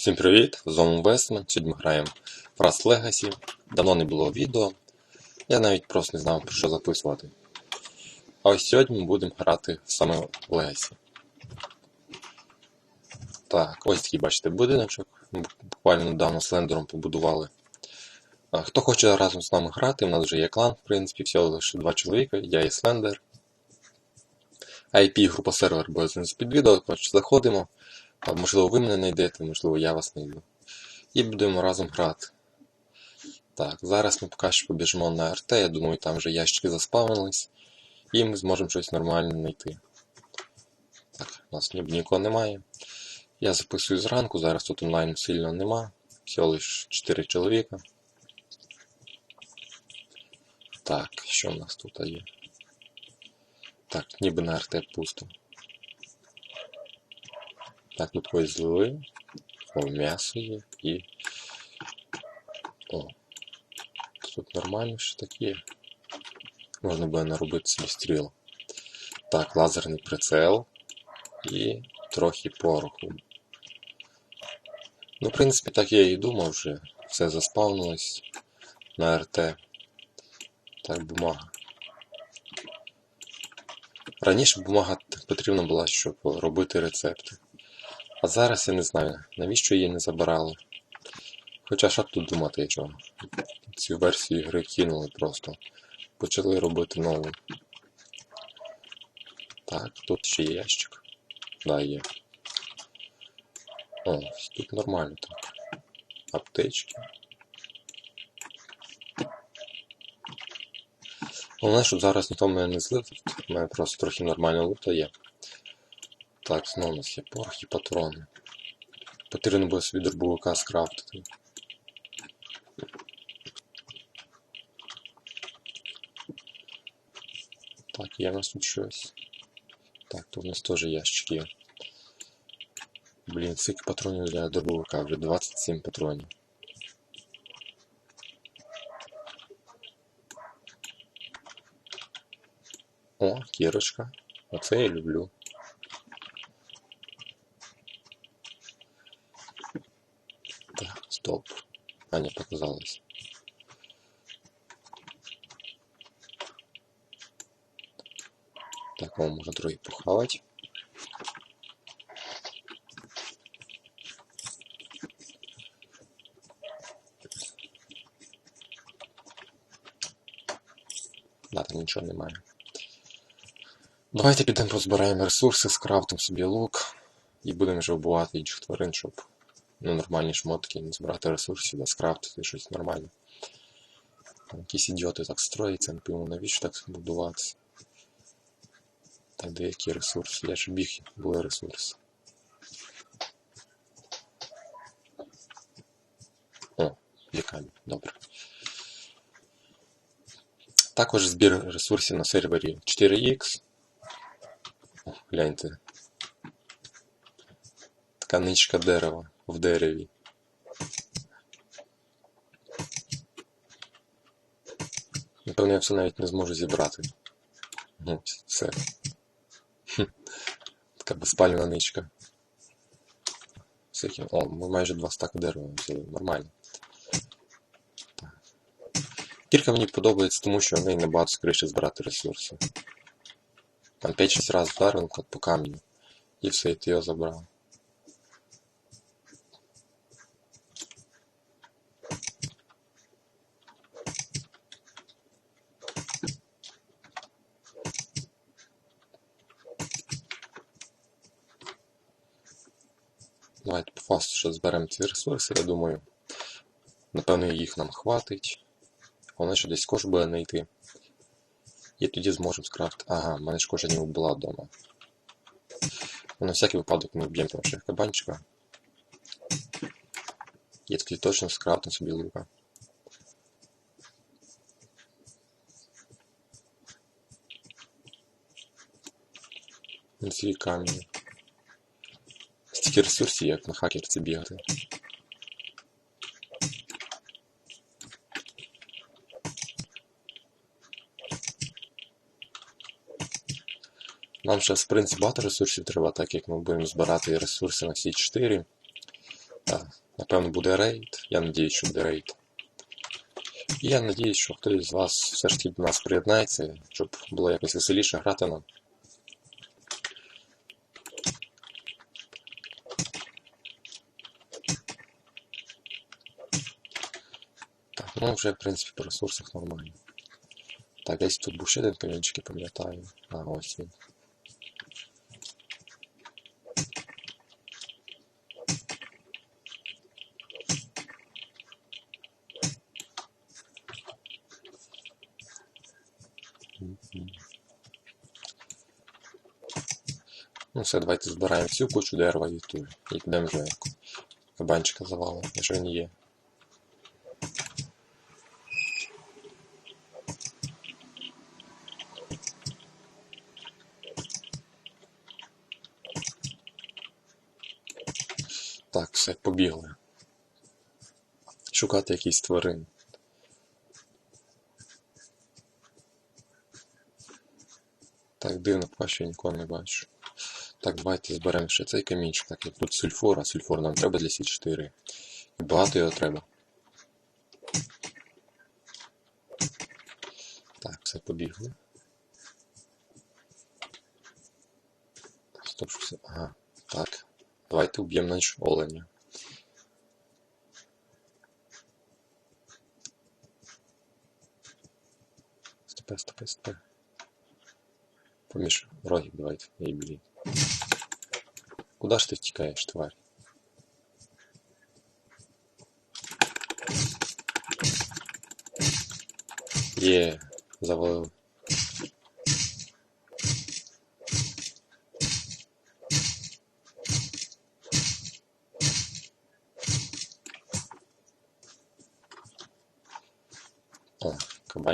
Всім привіт! З вами Вестмен. Сьогодні ми граємо в Rust Legacy. Давно не було відео. Я навіть просто не знав про що записувати. А ось сьогодні ми будемо грати саме в Legacy. Так, ось такий бачите будиночок. Ми буквально недавно з лендером побудували. Хто хоче разом з нами грати, у нас вже є клан, в принципі, всього лише два чоловіка, я і Слендер. IP група сервер знизу під відео, коротше, заходимо. А, Можливо, ви мене знайдете, можливо, я вас знайду. І будемо разом грати. Так, зараз ми поки що побіжимо на РТ, я думаю, там вже ящики заспавнились. І ми зможемо щось нормальне знайти. Так, у нас ніби нікого немає. Я записую зранку, зараз тут онлайн сильно нема. Всього лише 4 чоловіка. Так, що в нас тут є? Так, ніби на РТ пусто. Так, тут ось злили. О, м'ясо є і. О. Тут нормально що так є. Можна буде наробити собі стріл. Так, лазерний прицел і трохи пороху. Ну, в принципі, так я і думав вже. Все заспавнилось на РТ. Так, бумага. Раніше бумага потрібна була, щоб робити рецепти. А зараз я не знаю, навіщо її не забирали. Хоча що тут думати чого. Цю версію гри кинули просто. Почали робити нову. Так, тут ще є ящик. Да, є. О, тут нормально так. Аптечки. Головне, щоб зараз ніхто мене не злив. У мене просто трохи нормально лута є. Так, знову у нас є порох і патрони. Потрібно буде собі дробовика скрафтити. Так, є в нас тут щось. Так, тут у нас теж ящик є. Блін, скільки патронів для дробовика? Вже 27 патронів. О, кірочка. Оце я люблю. Стоп. А, не показалось. Так, вам можно трохи похавать. Да, там нічого немає. Давайте підемо позбираємо ресурси, скрафтимо собі лук і будемо вже вбивати інших тварин, щоб ну, нормальні шмотки, не збирати ресурсів, да скрафтити щось нормальне. Там якісь ідіоти так строїться, не пойму, навіщо так будуватися. Так, де які ресурси? Я ж біг, були ресурси. О, лікарня, добре. Також збір ресурсів на сервері 4X. О, гляньте. Така ничка дерева В дереві. Напевно, я все навіть не зможу зібрати. Ну, все. Така безпальна ничка. Всякі... О, ми майже два стака дерева взяли, нормально. Кірка мені подобається, тому що в неї набагато скоріше збирати ресурси. Там 5-6 разів вдарив по камню. І все, і ти його забрав. Давайте по фасту ще зберемо ці ресурси, я думаю. Напевно, їх нам хватить. Головне, що десь кож буде знайти. І тоді зможемо скрафтити. Ага, в мене ж кожа не була вдома. Ну, на всякий випадок ми вб'ємо того ще кабанчика. І тоді точно скрафтимо собі лука. Ці камені. Стільки ресурсів, як на хакерці бігати. Нам ще, в принципі, багато ресурсів треба, так як ми будемо збирати ресурси на всі 4. Так, напевно, буде рейд. Я надіюсь, що буде рейд. І я надіюсь, що хтось з вас все ж таки до нас приєднається, щоб було якось веселіше грати нам. Ну вже в принципі по ресурсах нормально. Так, десь тут був ще один камінчик, пам'ятаю. А, ось він. Ну все, давайте збираємо всю кучу дерева і ту. І підемо вже кабанчика завалимо, якщо він є. Так, все, побігли. Шукати якісь тварин. Так, дивно, поки що я нікого не бачу. Так, давайте зберемо ще цей камінчик, так як тут сульфур, а сульфур нам треба для Сі 4. І багато його треба. Так, все, побігли. Стоп, все. Ага, так. Давайте уб'ємо наш оленя. Стопе, стопе, стопе. Поміж рогів давайте. Ей, блін. Куда ж ти втікаєш, тварь? Є, завалили.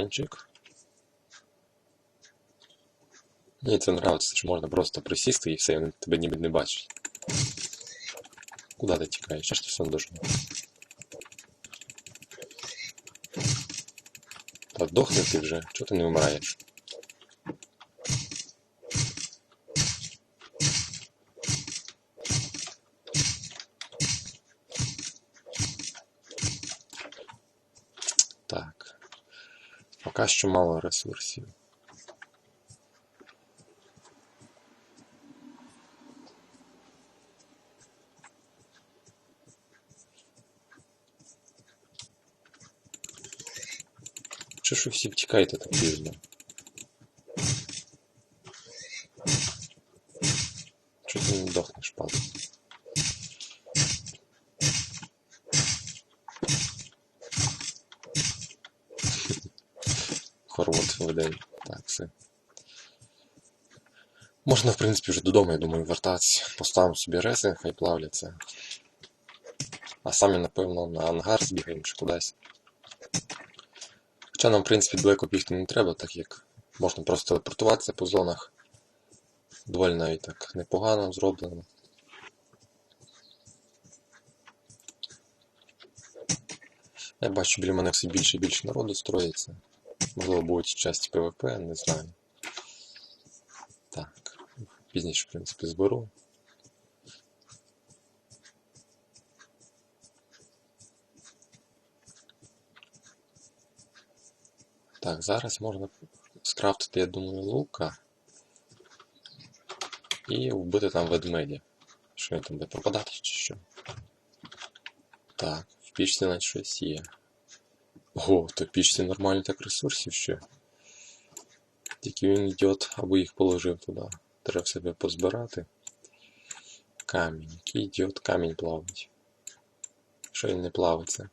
кабанчик. Мені це нравиться, що можна просто присісти і все, він тебе ніби не бачить. Куда ти тікаєш? Що ж ти все должно? Та здохни ти вже, чого ти не вмираєш? Так. Поки що мало ресурсів. Чи ж ви всі втікаєте так пізно? Чого ти не дохнеш, падає? Хорват веде. Так, все. Можна, в принципі, вже додому, я думаю, вертатися. Поставимо собі ресинг, хай плавляться. А самі, напевно, на ангар збігаємо чи кудись. Хоча нам, в принципі, далеко бігти не треба, так як можна просто телепортуватися по зонах. Доволі навіть так непогано зроблено. Я бачу, біля мене все більше і більше народу строїться. Можливо, будуть часті ПВП, не знаю. Так, пізніше, в принципі, зберу. Так, зараз можна скрафтити, я думаю, лука і вбити там ведмедя. Що він там буде пропадати чи що? Так, в пічці навіть щось є. О, то пічці нормально так ресурсів ще. Тільки він ідіот, або їх положив туди. Треба себе позбирати. Камінь. Який камінь плавить. Що він не плавиться?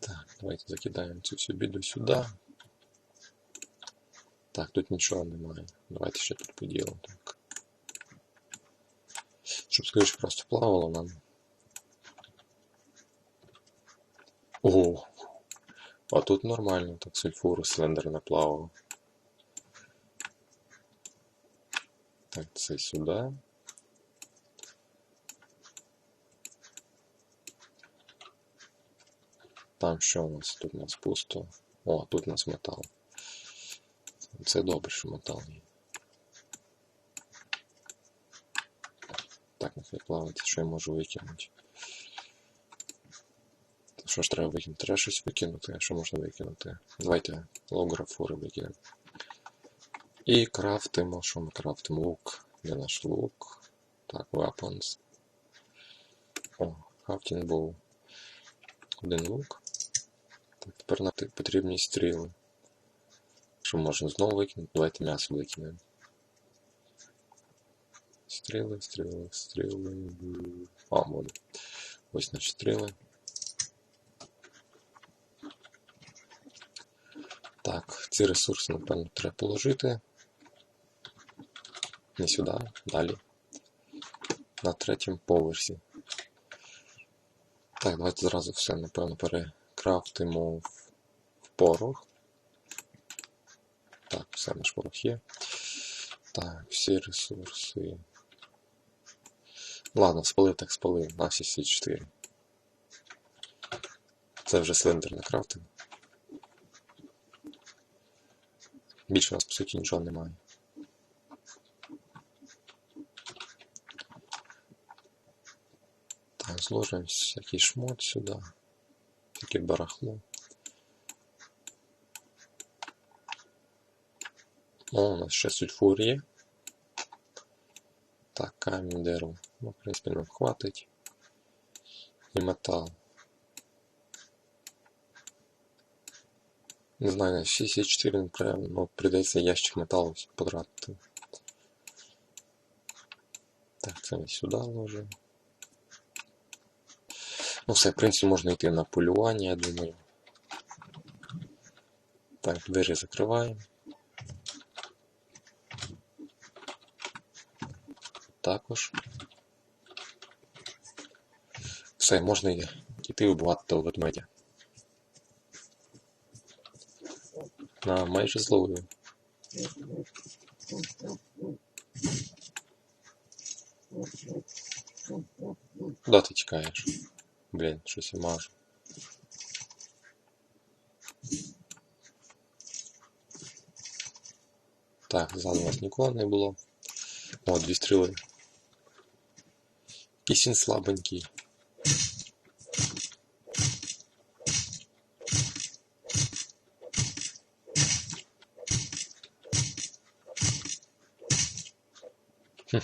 Так, давайте закидаємо цю всю біду сюди. Так, тут нічого немає. Давайте ще тут поділимо. Щоб скоріше просто плавало нам. Ого! А тут нормально, так сульфуру слендер наплавав. Так, це сюди. Там що у нас? Тут у нас пусто. О, тут у нас метал. Це добре, що метал є. нехай плавати, що я можу викинути. Та Що ж треба викинути? Треба щось викинути, а що можна викинути? Давайте лографури викинемо. І крафтимо, що ми крафтимо? Лук. Де наш лук? Так, weapons. О, крафтінг боу. Один лук. Так, тепер нам ти- потрібні стріли. Що можна знову викинути? Давайте м'ясо викинемо. Стріли, стріли, стріли. А, буде. Ось наші стріли. Ці ресурси, напевно, треба положити. Не сюди, далі. На третьому поверсі. Так, давайте зразу все, напевно, перекрафтимо в, порох. Так, все наш порох є. Так, всі ресурси. Ладно, спали так спали. У нас є всі 4. Це вже слендер накрафтив. Більше у нас, по суті, нічого немає. Так, зложимо всякий шмот сюди. Таке барахло. О, у нас ще сульфур є. Так, камінь, дерево. Ну, в принципі, нам хватить. І метал. Не знаю, на 64 не прям, ну, прийдеться ящик металу потратити. Так, це ми сюди ложимо. Ну все, в принципі, можна йти на полювання, я думаю. Так, двері закриваємо. Також. Все, можна йти вбивати того ведмедя. На майже зловив. Куди ти тікаєш? Блін, щось я мажу. Так, ззаду у нас нікого не було. О, дві стріли. Якийсь він слабенький.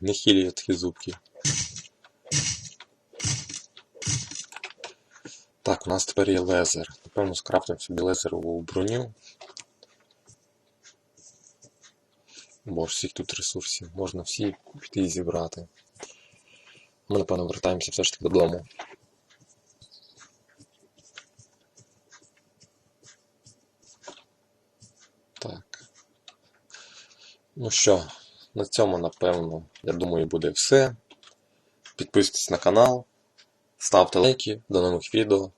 Не хілі такі зубки. Так, у нас тепер є лезер. Напевно, скрафтимо собі лезерову броню. Бо всіх тут ресурсів. Можна всі піти і зібрати. Ми, напевно, вертаємося все ж таки додому. Ну що, на цьому, напевно, я думаю, буде все. Підписуйтесь на канал, ставте лайки, до нових відео.